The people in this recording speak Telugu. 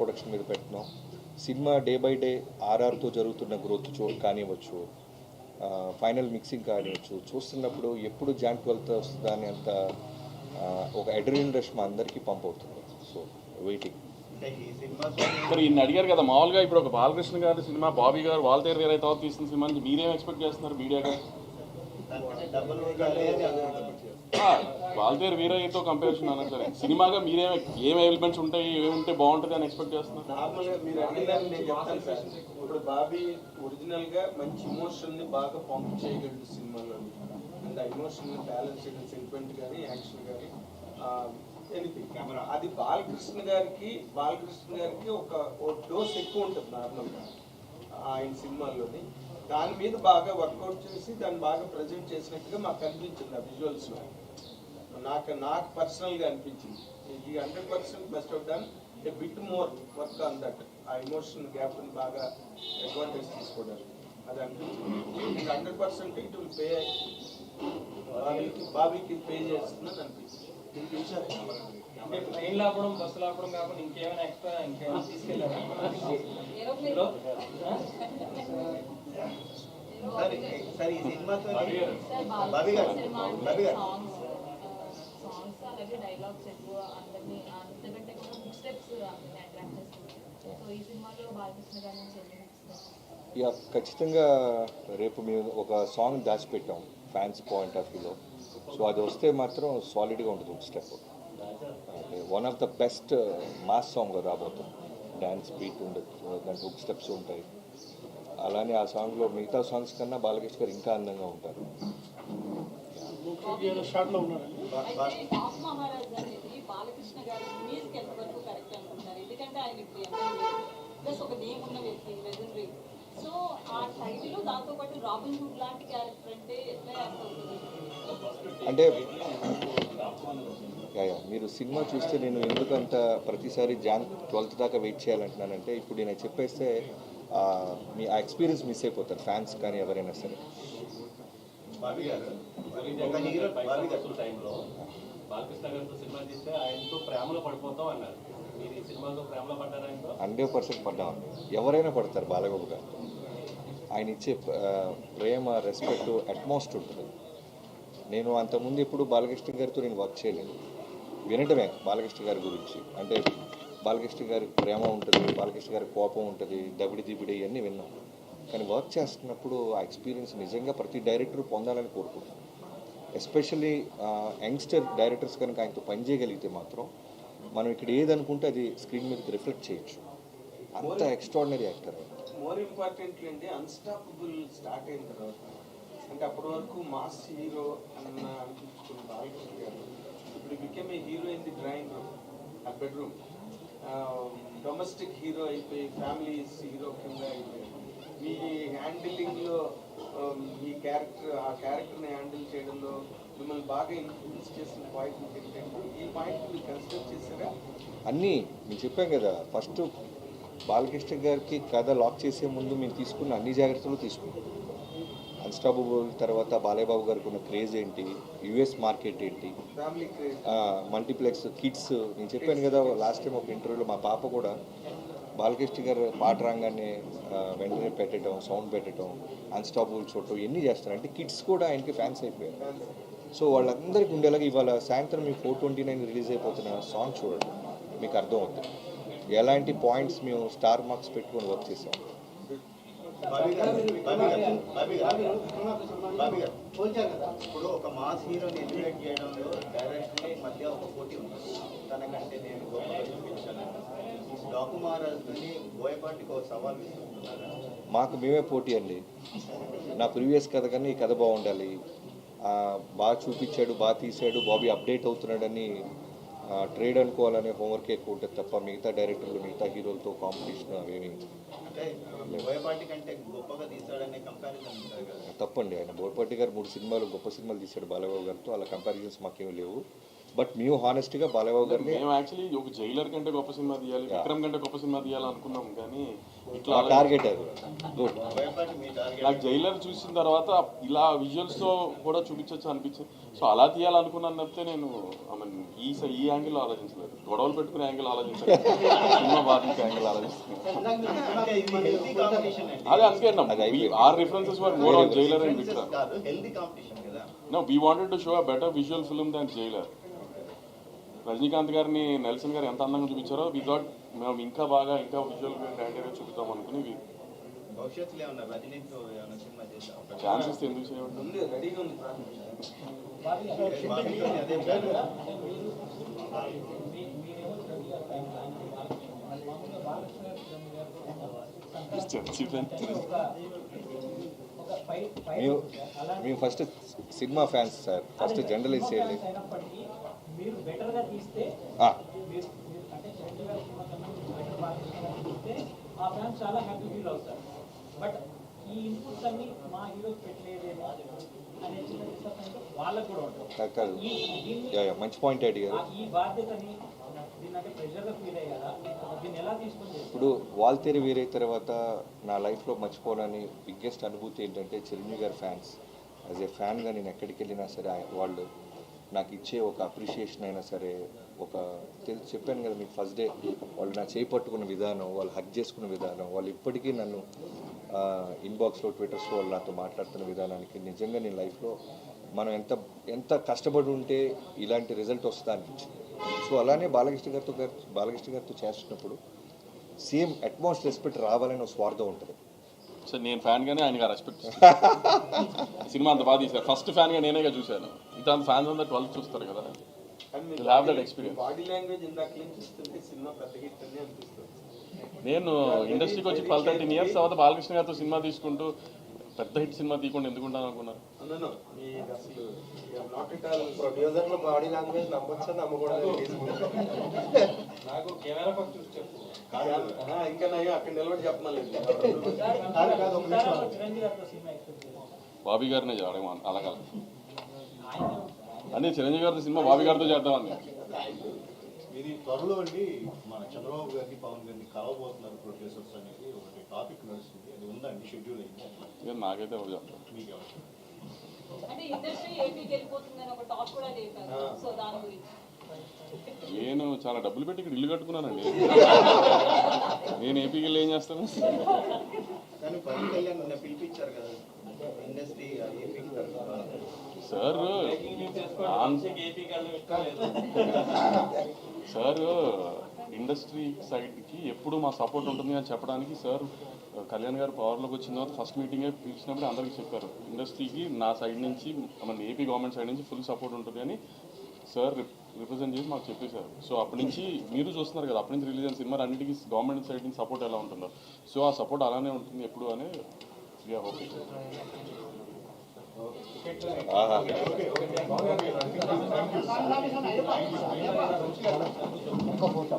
ప్రొడక్షన్ మీద పెట్టినాం. సినిమా డే బై డే ఆర్ఆర్తో జరుగుతున్న గ్రోత్ చూ కానివ్వచ్చు ఫైనల్ మిక్సింగ్ కానివ్వచ్చు చూస్తున్నప్పుడు ఎప్పుడు జాన్ ట్వెల్త్ వస్తుందా అని అంత ఒక అడ్రిన్ రష్ మా అందరికీ పంప్ అవుతుంది. సో వెయిటింగ్ మరి ఈయన అడిగారు కదా మామూలుగా ఇప్పుడు ఒక బాలకృష్ణ గారి సినిమా బాబీ గారు వాల్తేరు వేరే తర్వాత తీసిన సినిమా మీరేం ఎక్స్పెక్ట్ చేస్తున్నారు? మీడియాగా వాల్తేరు వీరయ్యతో కంపారిజన్ అన్నారు సరే. సినిమాగా మీరేం ఏం ఎలిమెంట్స్ ఉంటాయి ఏమి ఉంటే బాగుంటుంది అని ఎక్స్పెక్ట్ చేస్తున్నారు? ఇప్పుడు బాబీ ఒరిజినల్గా మంచి ఇమోషన్ని బాగా పంప్ చేయగలడు సినిమాలో అండ్ ఆ ఇమోషన్ బ్యాలెన్స్ చేయడం సెంటిమెంట్ కానీ యాక్షన్ కానీ ఎనీథింగ్ అది బాలకృష్ణ గారికి బాలకృష్ణ గారికి ఒక ఒక డోస్ ఎక్కువ ఉంటుంది నార్మల్గా. ఆయన సినిమాల్లోని. దాని మీద బాగా వర్కౌట్ చేసి దాన్ని బాగా ప్రజెంట్ చేసినట్టుగా మాకు అనిపించింది ఆ విజువల్స్లో. నాకు నాకు పర్సనల్గా అనిపించింది. ఈ hundred percent must have done a bit more work on that ఆ ఎమోషన్ గ్యాప్ని బాగా అడ్వాంటేజ్ తీసుకోవడానికి. అది అనిపించింది. Hundred percent it will pay బాబీకి బాబీకి పే చేస్తుందని అనిపించింది. అంటే ట్రైన్ లాపడం బస్సు లాపడం కాకుండా ఇంకేమైనా ఎక్స్ట్రా ఇంకేమైనా తీసుకెళ్ళారా? సరే సరే ఈ సినిమాతో సార్ బాబీ బాబీ గారు సినిమా బాబీ అంటే గారు సాంగ్స్ సాంగ్స్ అలాగే డైలాగ్స్ ఎక్కువ అందరినీ అంతకంటే కూడా బుక్ స్టెప్స్ అందరినీ అట్రాక్ట్ చేస్తుంది సో ఈ సినిమాలో బాలకృష్ణ గారి నుంచి ఎన్ని hooks తెచ్చారు? ఇక ఖచ్చితంగా రేపు మేము ఒక సాంగ్ దాచిపెట్టాం ఫ్యాన్స్ పాయింట్ ఆఫ్ వ్యూలో సో అది వస్తే మాత్రం సాలిడ్గా ఉంటుంది ఒక step one of the best mass song రాబోతుంది. డ్యాన్స్ బీట్ ఉండదు దాంట్లో హుక్ స్టెప్స్ ఉంటాయి. అలానే ఆ సాంగ్లో మిగతా సాంగ్స్ కన్నా బాలకృష్ణ గారు ఇంకా అందంగా ఉంటారు. అయితే టాప్ మహారాజ్ అనేది బాలకృష్ణ గారి మ్యూజిక్ ఎంతవరకు కరెక్ట్ అనుకుంటారు ఎందుకంటే ఆయన ఇప్పుడు ఎమ్మెల్యే ప్లస్ ఒక నేమ్ ఉన్న వ్యక్తి లెజెండరీ సో ఆ టైటిల్ దాంతో పాటు రాబిన్ హుడ్ లాంటి క్యారెక్టర్ అంటే ఎట్లా అంటే. మీరు సినిమా చూస్తే నేను ఎందుకంత ప్రతిసారి జాన్ ట్వెల్త్ దాకా వెయిట్ చేయాలంటున్నానంటే ఇప్పుడు నేను చెప్పేస్తే మీ ఆ ఎక్స్పీరియన్స్ మిస్ అయిపోతారు ఫ్యాన్స్ కానీ ఎవరైనా సరే. బాబీ గారు ఒక హీరో బాబీ గారు టైంలో బాలకృష్ణ గారితో సినిమా తీస్తే ఆయనతో ప్రేమలో పడిపోతాం అన్నారు. మీరు ఈ సినిమాతో ప్రేమలో పడ్డారు ఆయనతో? హండ్రెడ్ పర్సెంట్ పడ్డామండి ఎవరైనా పడతారు బాలబాబు గారు. ఆయన ఇచ్చే ఆ, ప్రేమ రెస్పెక్ట్ అట్మోస్ట్ ఉంటుంది. నేను అంతకుముందు ఎప్పుడు బాలకృష్ణ గారితో నేను వర్క్ చేయలేదు. వినటమే బాలకృష్ణ గారి గురించి. అంటే బాలకృష్ణ గారి ప్రేమ ఉంటుంది బాలకృష్ణ గారి కోపం ఉంటుంది దబిడి దిబిడి ఇవన్నీ విన్నాం. కానీ వర్క్ చేస్తున్నప్పుడు ఆ ఎక్స్పీరియన్స్ నిజంగా ప్రతి డైరెక్టర్ పొందాలని కోరుకుంటాం. ఎస్పెషల్లీ యంగ్స్టర్ డైరెక్టర్స్ కనుక ఆయనతో పని చేయగలిగితే మాత్రం మనం ఇక్కడ ఏదనుకుంటే అది స్క్రీన్ మీద రిఫ్లెక్ట్ చేయొచ్చు. అంత ఎక్స్ట్రాడినరీ యాక్టర్ మోర్ ఇంపార్టెంట్లీ అండి అన్స్టాపబుల్ స్టార్ట్ అయిన తర్వాత అంటే అప్పటి వరకు మాస్ హీరో అన్న అనిపించుకున్న బాలకృష్ణ గారు ఇప్పుడు become a hero in the drawing room ఆ బెడ్రూమ్ డొమెస్టిక్ హీరో అయిపోయి ఫ్యామిలీ హీరో కింద అయిపోయి మీ హ్యాండిలింగ్లో మీ క్యారెక్టర్ ఆ క్యారెక్టర్ని హ్యాండిల్ చేయడంలో మిమ్మల్ని బాగా ఇన్ఫ్లుయెన్స్ చేసిన పాయింట్ ఏంటంటే ఈ పాయింట్ మీరు కన్సిడర్ చేశారా? అన్నీ నేను చెప్పాను కదా ఫస్ట్ బాలకృష్ణ గారికి కథ లాక్ చేసే ముందు మేము తీసుకున్న అన్ని జాగ్రత్తలు తీసుకున్నాం. అన్స్టాపబుల్ తర్వాత బాలయ్యబాబు గారికి ఉన్న క్రేజ్ ఏంటి? యుఎస్ మార్కెట్ ఏంటి? Multiplex kids. నేను చెప్పాను కదా లాస్ట్ టైం ఒక ఇంటర్వ్యూలో మా పాప కూడా బాలకృష్ణ గారు పాట రాగానే వెంటనే పెట్టడం సౌండ్ పెట్టడం అన్స్టాపబుల్ చూడటం ఇవన్నీ చేస్తారు అంటే కిడ్స్ కూడా ఆయనకి ఫ్యాన్స్ అయిపోయారు. సో వాళ్ళందరికీ ఉండేలాగా ఇవాళ సాయంత్రం మీ ఫోర్ ట్వంటీ నైన్ రిలీజ్ అయిపోతున్న సాంగ్ చూడండి. మీకు అర్థం అవుతుంది ఎలాంటి పాయింట్స్ మేము స్టార్ మార్క్స్ పెట్టుకొని వర్క్ చేసాం బాబీ గారు బాబీ గారు బాబీ గారు బాబీ గారు ఇప్పుడు ఒక మాస్ హీరోని ఎలివేట్ చేయడంలో డైరెక్టర్ మధ్య ఒక పోటీ ఉంది తనకంటే నేను గొప్పగా చూపించాను డాకుమారాజుని బోయపాటికి ఒక సవాల్ విసురుతున్నారు మాకు మేమే పోటీ అండి. నా ప్రీవియస్ కథ కన్నా ఈ కథ బాగుండాలి. బాగా చూపించాడు బాగా తీసాడు బాబీ అప్డేట్ అవుతున్నాడని ట్రేడ్ అనుకోవాలనే హోంవర్క్ ఎక్కువ ఉంటుంది తప్ప మిగతా డైరెక్టర్లు మిగతా హీరోలతో కాంపిటీషన్ అవేమి తప్పండి ఆయన. బోర్పాటి గారు మూడు సినిమాలు గొప్ప సినిమాలు తీశాడు బాలబాబు గారితో. అలా కంపారిజన్స్ మాకేమీ లేవు. బట్ మేము హానెస్ట్గా బాలబాబు గారిని మేము యాక్చువల్లీ ఒక జైలర్ కంటే గొప్ప సినిమా తీయాలి విక్రమ్ కంటే గొప్ప సినిమా తీయాలి అనుకున్నాం కానీ ఇట్లా టార్గెట్ అది గుడ్ భయపడి మీ టార్గెట్ నాకు జైలర్ చూసిన తర్వాత ఇలా విజువల్స్తో కూడా చూపించవచ్చు అనిపించింది. సో అలా తీయాలనుకున్నాను తప్పితే నేను mean, ఈ ఈ యాంగిల్ ఆలోచించలేదు. గొడవలు పెట్టుకునే యాంగిల్ ఆలోచించలేదు. సినిమా బాధించే యాంగిల్ ఆలోచిస్తున్నాను అదే అందుకే. Our references were more on Jailer and Vikram no we wanted to show a better visual film than Jailer Rajinikanth గారిని నెల్సన్ గారు ఎంత అందంగా చూపించారో వి థాట్ మేము ఇంకా బాగా ఇంకా విజువల్ గ్రాండీగా చూపిద్దాం అనుకుని ఛాన్సెస్ ఎందుకు మేము మేము ఫస్ట్ సినిమా ఫ్యాన్స్ సార్ ఫస్ట్ జర్నలిస్ట్ మంచి పాయింట్ అడిగారు ఇప్పుడు వాల్తేరి వీరే తర్వాత నా లైఫ్లో మర్చిపోలేని బిగ్గెస్ట్ అనుభూతి ఏంటంటే చిరంజీవి గారి ఫ్యాన్స్ యాజ్ ఏ ఫ్యాన్గా నేను ఎక్కడికి వెళ్ళినా సరే వాళ్ళు నాకు ఇచ్చే ఒక అప్రిషియేషన్ అయినా సరే ఒక తెలిసి చెప్పాను కదా మీకు ఫస్ట్ డే వాళ్ళు నా చేయి పట్టుకున్న విధానం వాళ్ళు హక్ చేసుకున్న విధానం వాళ్ళు ఇప్పటికీ నన్ను ఇన్బాక్స్లో ట్విట్టర్స్లో వాళ్ళు నాతో మాట్లాడుతున్న విధానానికి నిజంగా నేను లైఫ్లో మనం ఎంత ఎంత కష్టపడి ఉంటే ఇలాంటి రిజల్ట్ వస్తుందా అనిపించింది. సో అలానే బాలకృష్ణ గారితో గారు బాలకృష్ణ గారితో చేస్తున్నప్పుడు సేమ్ అట్మాస్ రెస్పెక్ట్ రావాలని స్వార్థం ఉంటుంది. సో నేను ఫ్యాన్ గానే ఆయనగా రెస్పెక్ట్ సినిమా అంత బాగా తీశారు. ఫస్ట్ ఫ్యాన్గా నేనేగా చూశాను. ఇట్లా ఫ్యాన్స్ అంతా ట్వెల్త్ చూస్తారు కదా. బాడీ లాంగ్వేజ్ సినిమా నేను ఇండస్ట్రీకి వచ్చి ట్వెల్వ్ థర్టీన్ ఇయర్స్ తర్వాత బాలకృష్ణ గారితో సినిమా తీసుకుంటూ పెద్ద హిట్ సినిమా తీయకుండా ఎందుకు ఉంటాను అనుకున్నారు? ప్రొడ్యూసర్లు బాడీ లాంగ్వేజ్ నమ్మొచ్చా నమ్మకూడదు నాకు కెమెరా పక్క చూసి చెప్పు. ఇంకా నయ్యో అక్కడ నిలబడి కాదు, కాదు, బాబీ గారినే చేయడం అలాగా ఆయన అదే చిరంజీవి గారితో సినిమా బాబీ గారితో చేద్దామని. ఇది త్వరలో అండి మన చంద్రబాబు గారిని పవన్ గారిని కలవబోతున్నారు ప్రొడ్యూసర్స్ అనేది ఒకటి టాపిక్ నడుస్తుంది. అది ఉందండి షెడ్యూల్ అయింది? నాకైతే మీకు ఎవరు అంటే ఇండస్ట్రీ ఏపీకి వెళ్ళిపోతుందని ఒక టాక్ కూడా లేపారు. సో దాని గురించి. నేను చాలా డబ్బులు పెట్టి ఇక్కడ ఇల్లు కట్టుకున్నానండి. నేను ఏపీకి వెళ్ళి ఏం చేస్తాను? కానీ పవన్ కళ్యాణ్ నిన్న పిలిపించారు కదా industry AP sir sir industry సైడ్కి ఎప్పుడు మా సపోర్ట్ ఉంటుంది అని చెప్పడానికి సార్ కళ్యాణ్ గారు పవర్లోకి వచ్చిన తర్వాత ఫస్ట్ మీటింగే పిలిచినప్పుడు అందరికీ చెప్పారు. ఇండస్ట్రీకి నా సైడ్ నుంచి మన ఏపీ గవర్నమెంట్ సైడ్ నుంచి ఫుల్ సపోర్ట్ ఉంటుంది అని సార్ రిప్రజెంట్ చేసి మాకు చెప్పేశారు. సో అప్పటి నుంచి మీరు చూస్తున్నారు కదా అప్పటి నుంచి రిలీజ్ అయిన సినిమా అన్నిటికీ గవర్నమెంట్ సైడ్ నుంచి సపోర్ట్ ఎలా ఉంటుందో. సో ఆ సపోర్ట్ అలానే ఉంటుంది ఎప్పుడు అని వీఆర్ ఒక ఫోటో